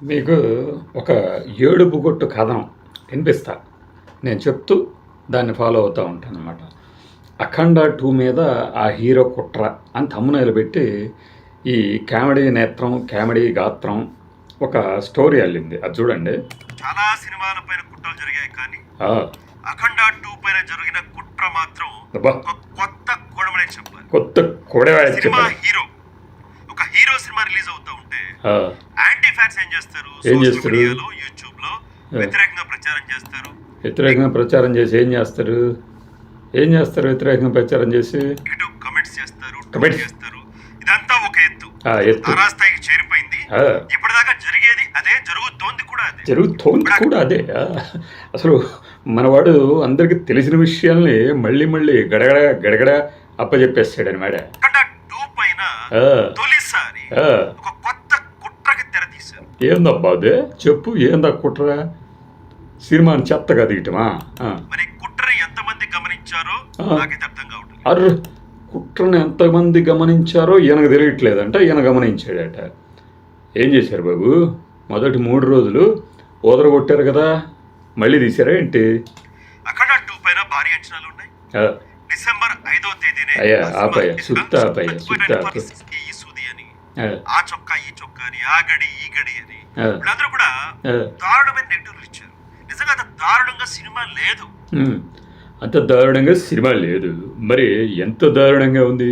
మీకు ఒక ఏడుపు కొట్టు కథనం వినిపిస్తా. నేను చెప్తూ దాన్ని ఫాలో అవుతూ ఉంటాను అనమాట అఖండ టూ మీద ఆ హీరో కుట్ర అని తమ్మునేలు పెట్టి ఈ కామెడీ నేత్రం కామెడీ గాత్రం ఒక స్టోరీ అల్లింది. అది చూడండి. చాలా సినిమాల పైన కుట్రలు జరిగాయి కానీ అఖండ టూ పైన జరిగిన కుట్ర మాత్రం కొత్త కోణమనే చెప్పాలి. కొత్త కొడవాడ సినిమా హీరో. ఒక హీరో సినిమా రిలీజ్ అవుతా ఉంటే ఫ్యాన్స్ ఏం చేస్తారు? ఏం చేస్తారు? యూట్యూబ్లో వ్యతిరేకంగా ప్రచారం చేస్తారు. వ్యతిరేకంగా ప్రచారం చేసి ఏం చేస్తారు? ఏం చేస్తారు వ్యతిరేకంగా ప్రచారం చేసి? నెగిటివ్ కమెంట్స్ చేస్తారు Comments? చేస్తారు. ఇదంతా ఒక ఎత్తు. తారాస్థాయికి చేరిపోయింది. ఇప్పటిదాకా జరిగేది అదే జరుగుతోంది కూడా అదే. జరుగుతోంది కూడా అదే. అసలు మనవాడు అందరికీ తెలిసిన విషయాల్ని మళ్ళీ మళ్ళీ గడగడ గడగడ అప్పచెప్పేస్తాడు అనమాట టూ పైన తొలిసారి. ఒక కొత్త కుట్రకి తెర తీశారు ఏందబ్బా అదే చెప్పు ఏందా కుట్రా? సినిమాని చెత్తగా ఆ. మరి కుట్రని ఎంతమంది గమనించారో. నాకైతే అర్థం కావట్లేదు. అర్ర కుట్రను ఎంతమంది గమనించారో ఈయనకు తెలియట్లేదంట ఈయన గమనించాడట. ఏం చేశారు బాబు? మొదటి మూడు రోజులు ఓదర కొట్టారు కదా మళ్ళీ తీసారా ఏంటి? అఖండ టూ పైన భారీ అంచనాలు ఉన్నాయి. డిసెంబర్ ఐదో తేదీనే అయ్యా, ఆపయ్యా, సుత్త ఆపయ్యా, సుత్త ఆపు. పరిస్థితికి ఈ సూది అని ఆ, చొక్కా ఈ చొక్కా అని ఆ గడి ఈ గడి అని. వీళ్ళందరూ కూడా. దారుణమైన నెగిటివ్లు ఇచ్చారు నిజంగా అంత దారుణంగా సినిమా లేదు అంత దారుణంగా సినిమా లేదు మరి ఎంత దారుణంగా ఉంది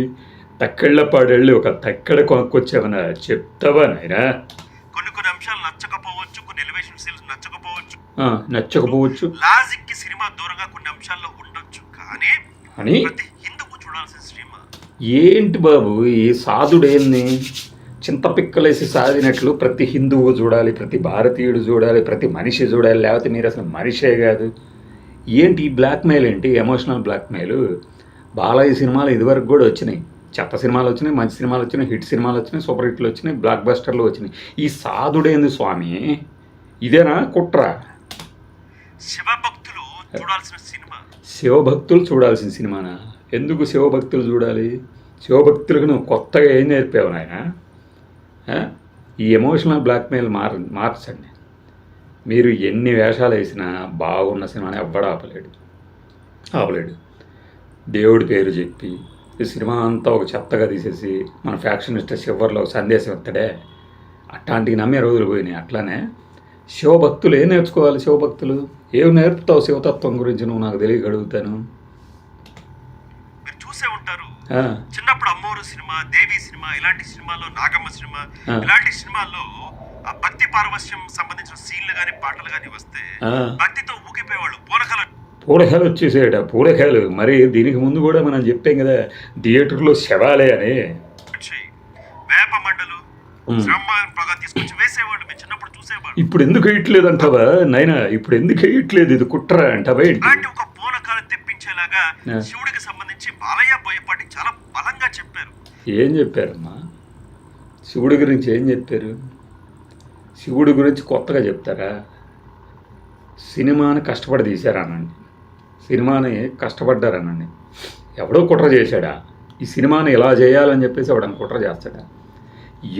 తక్కెళ్ళ పాడెళ్ళి ఒక తక్కెడ కొనుక్కొచ్చావనా చెప్తావా నాయనా కొన్ని కొన్ని అంశాలు నచ్చకపోవచ్చు కొన్ని ఎలివేషన్ సీన్స్ నచ్చకపోవచ్చు ఆ, నచ్చకపోవచ్చు లాజిక్కి సినిమా దూరంగా కొన్ని అంశాల్లో ఉండొచ్చు. కానీ అని హిందువు చూడాల్సిన సినిమా. ఏంటి బాబు ఈ సాధుడేంది? చింతపిక్కలేసి సాధినట్లు ప్రతి హిందువు చూడాలి ప్రతి భారతీయుడు చూడాలి ప్రతి మనిషి చూడాలి లేకపోతే మీరు అసలు మనిషే కాదు. ఏంటి ఈ బ్లాక్మెయిల్ ఏంటి? ఎమోషనల్ బ్లాక్మెయిల్ బాలయ్య సినిమాలు ఇదివరకు కూడా వచ్చినాయి. చెత్త సినిమాలు వచ్చినాయి మంచి సినిమాలు వచ్చినాయి హిట్ సినిమాలు వచ్చినాయి సూపర్ హిట్లు వచ్చినాయి బ్లాక్ బస్టర్లు వచ్చినాయి. ఈ సాధుడేంది స్వామి? ఇదేనా కుట్ర? శివభక్తులు చూడాల్సిన సినిమా. శివభక్తులు చూడాల్సిన సినిమానా? ఎందుకు శివభక్తులు చూడాలి? శివభక్తులకు నువ్వు కొత్తగా ఏం నేర్పావు నాయన? ఈ ఎమోషనల్ బ్లాక్మెయిల్ మార్ మార్చండి. మీరు ఎన్ని వేషాలు వేసినా బాగున్న సినిమాని ఎవ్వడు ఆపలేడు. ఆపలేడు. దేవుడి పేరు చెప్పి ఈ సినిమా అంతా ఒక చెత్తగా తీసేసి మన ఫ్యాక్షనిస్ట్ చివరిలో ఒక సందేశం ఇస్తాడే. అట్లాంటివి నమ్మే రోజులు పోయినాయి. అట్లానే శివభక్తులు ఏం నేర్చుకోవాలి శివభక్తులు? ఏం నేర్పుతావు శివతత్వం గురించి నువ్వు? నాకు తెలియగలుగుతాను చూసే ఉంటారు. చిన్నప్పుడు అమ్మోరు సినిమా దేవి సినిమా ఇలాంటి సినిమాల్లో నాగమ్మ సినిమా. ఇలాంటి సినిమాల్లో ఆ భక్తి పారవశ్యం సంబంధించిన సీన్లు గాని పాటలు గాని వస్తే. భక్తితో ఊగిపోయేవాళ్ళు. పూనకల పూడకాయలు వచ్చేసాయట పూడకాయలు మరి దీనికి ముందు కూడా మనం చెప్పాం కదా థియేటర్లో శవాలే అని. వేప మండలు తీసుకొచ్చి వేసేవాళ్ళు మేము చిన్నప్పుడు చూసేవాళ్ళు. ఇప్పుడు ఎందుకు వేయట్లేదు అంటావా నైనా ఇప్పుడు ఎందుకు వేయట్లేదు ఇది కుట్ర అంటావా ఒక పూనకాలు తెప్పించేలాగా. శివుడికి సంబంధించి బాలయ్య బోయపాటి చాలా బలంగా చెప్పారు. ఏం చెప్పారమ్మా? శివుడి గురించి ఏం చెప్పారు? శివుడి గురించి కొత్తగా చెప్తారా? సినిమాని కష్టపడి తీశారనండి. సినిమాని కష్టపడ్డారనండి. ఎవడో కుట్ర చేశాడా? ఈ సినిమాని ఇలా చేయాలని చెప్పేసి ఎవడని కుట్ర చేస్తాడా?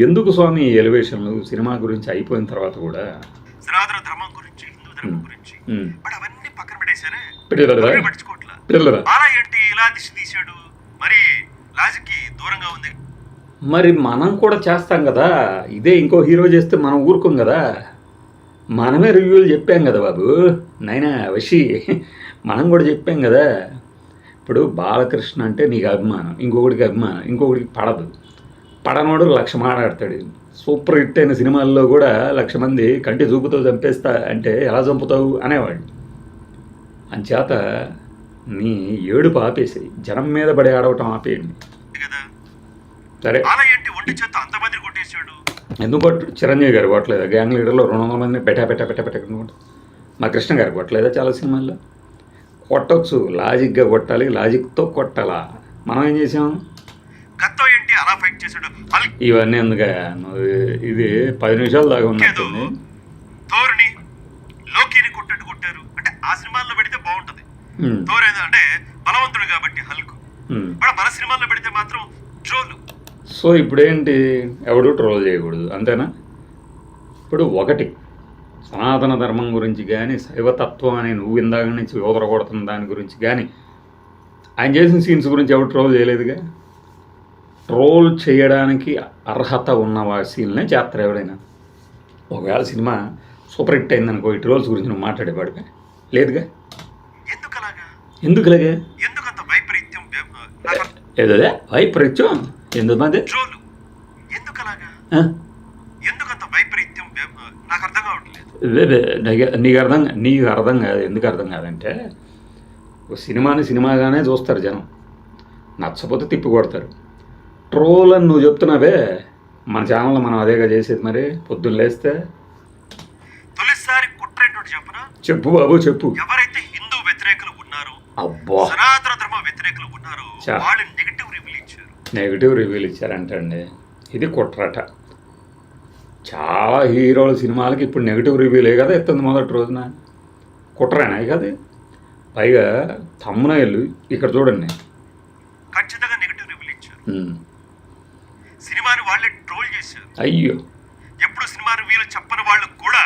ఎందుకు స్వామి ఈ ఎలివేషన్లు? సినిమా గురించి అయిపోయిన తర్వాత కూడా సనాతన ధర్మం గురించి హిందూ ధర్మం గురించి బట్ అవన్నీ పక్కన పెట్టేశారే. ఏంటి ఇలా దిశ తీశాడు? మరి లాజిక్కి దూరంగా ఉంది. మరి మనం కూడా చేస్తాం కదా. ఇదే ఇంకో హీరో చేస్తే మనం ఊరుకోం కదా. మనమే రివ్యూలు చెప్పాం కదా బాబు. నైనా వషి మనం కూడా చెప్పాం కదా. ఇప్పుడు బాలకృష్ణ అంటే నీకు అభిమానం ఇంకొకటికి అభిమానం ఇంకొకటికి పడదు. పడనోడు లక్ష మాట్లాడతాడు సూపర్ హిట్ అయిన సినిమాల్లో కూడా లక్ష మంది కంటి చూపుతో చంపేస్తా అంటే ఎలా చంపుతావు అనేవాడు. అంచేత నీ ఏడుపు ఆపేసాయి జనం మీద పడి ఆడవటం ఆపేయండి. సరే. బాలయ్య ఏంటి ఒంటి చేత అంతమంది కొట్టేశాడు. ఎందుకు కొట్టు? చిరంజీవి గారు కొట్టలేదా? గ్యాంగ్ లీడర్లో రెండు వందల మందిని పెట్టా పెట్టా పెట్టా పెట్టకుండా మా కృష్ణ గారు కొట్టలేదా చాలా సినిమాల్లో? కొట్టొచ్చు. లాజిక్గా కొట్టాలి. లాజిక్తో కొట్టాలా? మనం ఏం చేసాం? ఇవన్నీ ఎందుకు ఇది పది నిమిషాల దాకా ఉన్నట్టుంది థోర్ని లోకిని కొట్టట్టు కొట్టారు అంటే ఆ సినిమాల్లో పెడితే థోర్ ఏదో అంటే బలవంతుడు కాబట్టి హల్క్. మన మన సినిమాల్లో పెడితే మాత్రం ట్రోలు. సో ఇప్పుడేంటి? ఎవడు ట్రోల్ చేయకూడదు. అంతేనా? ఇప్పుడు ఒకటి. సనాతన ధర్మం గురించి కానీ శైవతత్వం అని నువ్వు ఇందాక నుంచి ఊదరగొడుతున్న దాని గురించి కానీ ఆయన చేసిన సీన్స్ గురించి ఎవరు ట్రోల్ చేయలేదుగా? ట్రోల్ చేయడానికి అర్హత ఉన్న వా సీన్లే చేస్తారు ఎవరైనా. ఒకవేళ సినిమా సూపర్ హిట్ అయిందనుకో ఈ ట్రోల్స్ గురించి నువ్వు మాట్లాడేవాడిగా? లేదుగా? అలాగా ఎందుకులాగే? ఎందుకంత వైపరీత్యం ఏదోదే? వైపరీత్యం? ఎందుకు మంది? ట్రోలు ఎందుకు అలాగా ఎందుకంత వైపరీత్యం నాకు అర్థం కావట్లేదు. నీకు అర్థం నీకు అర్థం కాదు. ఎందుకు అర్థం కాదంటే ఒక సినిమాని సినిమాగానే చూస్తారు జనం. నచ్చపోతే తిప్పి కొడతారు. ట్రోల్ అని నువ్వు చెప్తున్నావే. మన ఛానల్లో మనం అదేగా చేసేది మరి? పొద్దున్న లేస్తే? తొలిసారి కుట్ర ఏంటో చెప్పనా? చెప్పు బాబు చెప్పు. ఎవరైతే అబ్బా. సనాతన ధర్మ వ్యతిరేకులు ఉన్నారో. వాళ్ళు నెగిటివ్ రివ్యూలు ఇచ్చారు. నెగిటివ్ రివ్యూలు ఇచ్చారంటండి. ఇది కుట్రట. చాలా హీరోల సినిమాలకి ఇప్పుడు నెగిటివ్ రివ్యూలే కదా ఎత్తుంది మొదటి రోజున. కుట్రేనా ఇక అది? పైగా తమ్మునైలు ఇక్కడ చూడండి. ఖచ్చితంగా నెగిటివ్ రివ్యూలు ఇచ్చారు. సినిమాని వాళ్ళే ట్రోల్ చేశారు. అయ్యో. ఎప్పుడు సినిమా రివ్యూలు చెప్పని వాళ్ళు కూడా.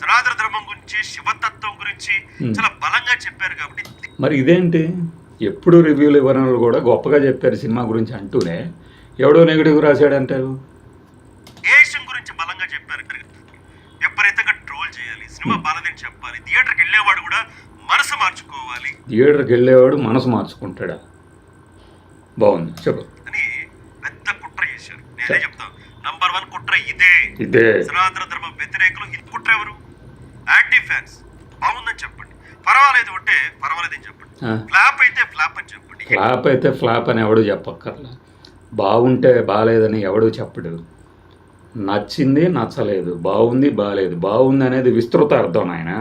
సనాతన ధర్మం గురించి శివతత్వం గురించి. చాలా బలంగా చెప్పారు కాబట్టి మరి ఇదేంటి? ఎప్పుడు రివ్యూలు ఇవ్వని వాళ్ళు కూడా గొప్పగా చెప్పారు సినిమా గురించి అంటూనే. ఎవడో నెగిటివ్ రాశాడంటారు? దేశం గురించి బలంగా చెప్పారు విపరీతంగా ట్రోల్ చేయాలి సినిమా బాలదని చెప్పాలి థియేటర్కి వెళ్ళేవాడు కూడా మనసు మార్చుకోవాలి. థియేటర్కి వెళ్ళేవాడు మనసు మార్చుకుంటాడా? బాగుంది చెప్పు. అని పెద్ద కుట్ర చేశారు. నేనే చెప్తాను. నంబర్ వన్ కుట్ర ఇదే. ఇదే. సనాతన ధర్మ వ్యతిరేకులు ఇది కుట్ర ఎవరు? యాంటీ ఫ్యాన్స్ బాగుందని చెప్పండి. పర్వాలేదు అంటే పర్వాలేదని చెప్పండి. ఆ. ఫ్లాప్ అయితే ఫ్లాప్ అని చెప్పండి. ఫ్లాప్ అయితే ఫ్లాప్ అని ఎవడు చెప్పక్కర్లా. బాగుంటే బాగాలేదని ఎవడు చెప్పడు. నచ్చింది నచ్చలేదు. బాగుంది బాగాలేదు బాగుంది అనేది విస్తృత అర్థం ఆయన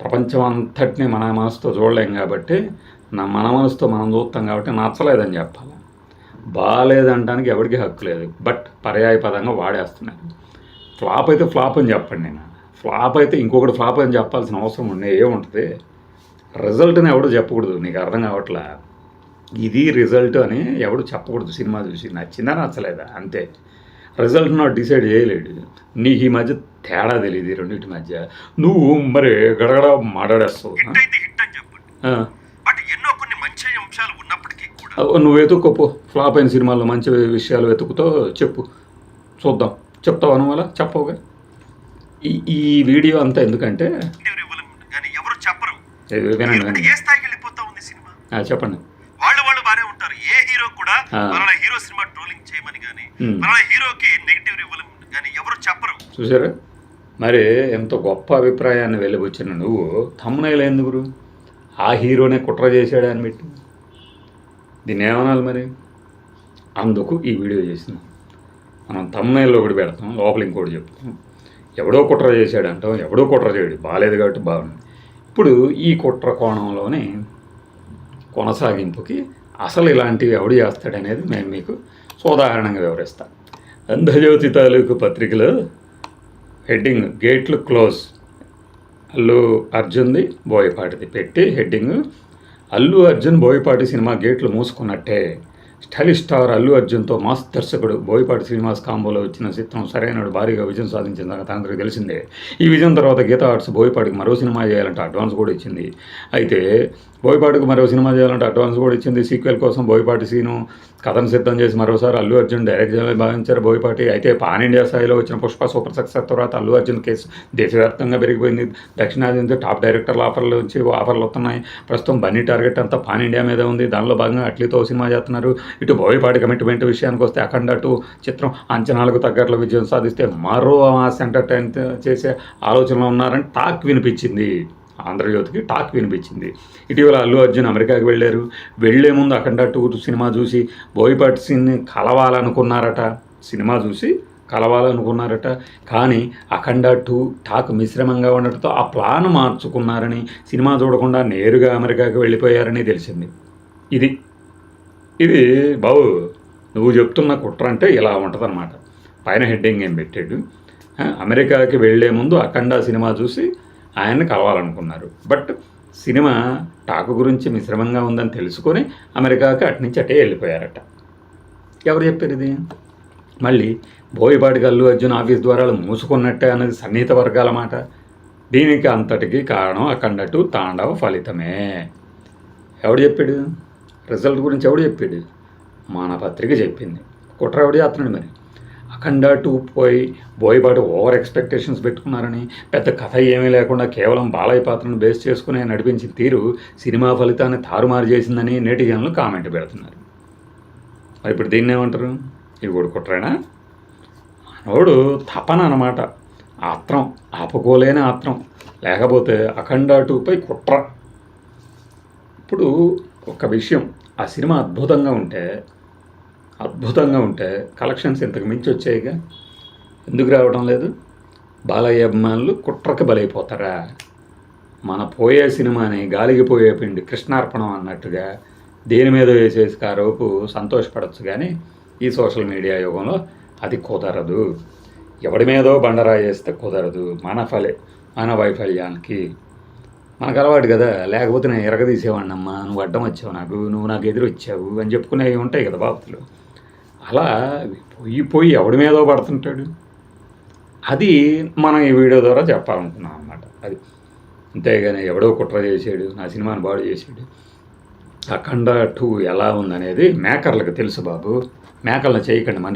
ప్రపంచం అంతటిని మన మనసుతో చూడలేం కాబట్టి నా మన మనసుతో మనం చూస్తాం కాబట్టి నచ్చలేదని చెప్పాలి? బాగాలేదంటానికి ఎవరికి హక్కు లేదు. బట్ పర్యాయ పదంగా వాడేస్తున్నారు. ఫ్లాప్ అయితే ఫ్లాప్ అని చెప్పండి నేను. ఫ్లాప్ అయితే ఇంకొకటి ఫ్లాప్ అని చెప్పాల్సిన అవసరం ఉండే ఏముంటుంది? రిజల్ట్ని ఎవడు చెప్పకూడదు నీకు అర్థం కావట్లా? ఇది రిజల్ట్ అని ఎవడు చెప్పకూడదు సినిమా చూసి నచ్చిందా నచ్చలేదా? అంతే. రిజల్ట్ నాట్ డిసైడ్ చేయలేడు. నీకు ఈ మధ్య తేడా తెలియదు రెండింటి మధ్య. నువ్వు మరి గడగడ మాట్లాడేస్తావు హిట్ అయితే హిట్ అని చెప్పండి ఆ? బట్ ఎన్నో కొన్ని మంచి అంశాలు ఉన్నప్పటికీ కూడా ఆ, నువ్వు వెతుక్కోపో ఫ్లాప్ అయిన సినిమాల్లో మంచి విషయాలు వెతుకుతో చెప్పు. చూద్దాం. చెప్తావు అనువల చెప్పవుగా? ఈ ఈ వీడియో అంతా ఎందుకంటే ఎవరు చెప్పరు. వినండి వినండి. ఏ స్థాయికి వెళ్ళిపోతా ఉంది సినిమా? చెప్పండి. వాళ్ళు వాళ్ళు బానే ఉంటారు. ఏ హీరో కూడా. మన హీరో సినిమా ట్రోలింగ్ చేయమని కానీ. మన హీరోకి నెగిటివ్ రివ్యూలు కానీ ఎవరు చెప్పరు. చూసారా? మరి ఎంత గొప్ప అభిప్రాయాన్ని వెళ్ళబుచ్చిన నువ్వు. తమ్మునైలు ఎందుకు ఆ హీరోనే కుట్ర చేశాడు అని పెట్టి. దీన్ని ఏమనాలి మరి? అందుకు ఈ వీడియో చేసినాం. మనం తమ్మునైల్లో ఒకటి పెడతాం లోపల ఇంకోటి చెప్తాం. ఎవడో కుట్ర చేశాడంటాం ఎవడో కుట్ర చేయడు. బాగాలేదు కాబట్టి బాగుంది. ఇప్పుడు ఈ కుట్ర కోణంలోనే కొనసాగింపుకి అసలు ఇలాంటివి ఎవడు చేస్తాడనేది నేను మీకు ఉదాహరణగా వివరిస్తాను అంధజ్యోతి తాలూకు పత్రికలో హెడ్డింగ్ గేట్లు క్లోజ్. అల్లు అర్జున్ది బోయపాటిది పెట్టి హెడ్డింగ్ అల్లు అర్జున్ బోయపాటి సినిమా గేట్లు మూసుకున్నట్టే. స్టైలిష్ స్టార్ అల్లు అర్జున్తో మాస్ దర్శకుడు బోయపాటి శ్రీనివాస్ కాంబోలో వచ్చిన చిత్రం సరైన భారీగా విజయం సాధించిన తనందరికి తెలిసిందే. ఈ విజయం తర్వాత గీతా ఆర్ట్స్ బోయపాటికి మరో సినిమా చేయాలంటే అడ్వాన్స్ కూడా ఇచ్చింది. అయితే బోయపాటికి మరో సినిమా చేయాలంటే అడ్వాన్స్ కూడా ఇచ్చింది. సీక్వెల్ కోసం బోయపాటి సీను కథను సిద్ధం చేసి మరోసారి అల్లు అర్జున్ డైరెక్ట్ చేయాలని భావించారు. బోయపాటి అయితే పాన్ ఇండియా స్థాయిలో వచ్చిన పుష్ప సూపర్ సక్సెస్ తర్వాత అల్లు అర్జున్ కేసు దేశవ్యాప్తంగా పెరిగిపోయింది. దక్షిణాది నుంచి టాప్ డైరెక్టర్ల ఆఫర్లు నుంచి ఆఫర్లు వస్తున్నాయి. ప్రస్తుతం బన్నీ టార్గెట్ అంతా పాన్ ఇండియా మీద ఉంది. దానిలో భాగంగా అట్లీతో సినిమా చేస్తున్నారు. ఇటు బోయపాటి కమిట్మెంట్ విషయానికి వస్తే అఖండ టూ చిత్రం అంచనాలకు తగ్గట్లు విజయం సాధిస్తే మరో మాస్ ఎంటర్టైన్ చేసే ఆలోచనలో ఉన్నారని టాక్ వినిపించింది. ఆంధ్రజ్యోతికి టాక్ వినిపించింది. ఇటీవల అల్లు అర్జున్ అమెరికాకి వెళ్ళారు. వెళ్ళే ముందు అఖండ టూ సినిమా చూసి బోయపాటి సింగ్ని కలవాలనుకున్నారట. సినిమా చూసి కలవాలనుకున్నారట. కానీ అఖండ టూ టాక్ మిశ్రమంగా ఉండటంతో ఆ ప్లాన్ మార్చుకున్నారని సినిమా చూడకుండా నేరుగా అమెరికాకి వెళ్ళిపోయారని తెలిసింది. ఇది ఇది బాబు నువ్వు చెప్తున్న కుట్ర అంటే ఇలా ఉంటుందన్నమాట. పైన హెడ్డింగ్ ఏం పెట్టాడు? అమెరికాకి వెళ్ళే ముందు అఖండ సినిమా చూసి ఆయన్ని కలవాలనుకున్నారు. బట్ సినిమా టాకు గురించి మిశ్రమంగా ఉందని తెలుసుకొని అమెరికాకి అటు నుంచి అటే వెళ్ళిపోయారట. ఎవరు చెప్పారు ఇది? మళ్ళీ బోయపాటికి గల్లు అర్జున్ ఆఫీస్ ద్వారాలు మూసుకున్నట్టే అన్నది సన్నిహిత వర్గాల మాట. దీనికి అంతటికి కారణం అఖండటు తాండవ ఫలితమే. ఎవడు చెప్పాడు? రిజల్ట్ గురించి ఎవడు చెప్పాడు? మన పత్రిక చెప్పింది. కుట్ర ఎవడు చేస్తున్నాడు మరి. అఖండ టూ పోయి బోయపాటి ఓవర్ ఎక్స్పెక్టేషన్స్ పెట్టుకున్నారని పెద్ద కథ ఏమీ లేకుండా కేవలం బాలయ్య పాత్రను బేస్ చేసుకునే నడిపించిన తీరు సినిమా ఫలితాన్ని తారుమారు చేసిందని నెటిజన్లు కామెంట్ పెడుతున్నారు. మరి ఇప్పుడు దీన్ని ఏమంటారు? ఇవి కూడా కుట్రేనా? మనోడు తపన అనమాట ఆత్రం ఆపుకోలేని ఆత్రం. లేకపోతే అఖండ టూపై కుట్ర. ఇప్పుడు ఒక విషయం ఆ సినిమా అద్భుతంగా ఉంటే అద్భుతంగా ఉంటే కలెక్షన్స్ ఇంతకు మించి వచ్చాయిగా. ఎందుకు రావడం లేదు? బాలయ్య అభిమానులు కుట్రకి బలైపోతారా? మన పోయే సినిమాని గాలికి పోయే పిండి కృష్ణార్పణం అన్నట్టుగా దేని మీద వేసేసి కారోపు సంతోషపడచ్చు కానీ ఈ సోషల్ మీడియా యుగంలో అది కుదరదు. ఎవడి మీదో బండరాయి కుదరదు. మన ఫలి మన వైఫల్యానికి. మనకు అలవాటు కదా లేకపోతే నేను ఎరగదీసేవాడినమ్మా నువ్వు అడ్డం వచ్చావు నాకు నువ్వు నాకు ఎదురు వచ్చావు అని చెప్పుకునేవి ఉంటాయి కదా బాబులు అలా పోయి పోయి ఎవడి మీదో పడుతుంటాడు? అది మనం ఈ వీడియో ద్వారా చెప్పాలనుకున్నాం అన్నమాట. అది అంతేగాని ఎవడో కుట్ర చేసాడు నా సినిమాని బాడు చేసాడు అఖండ టూ ఎలా ఉందనేది మేకర్లకు తెలుసు బాబు. మేకర్లను చేయకండి మనిషి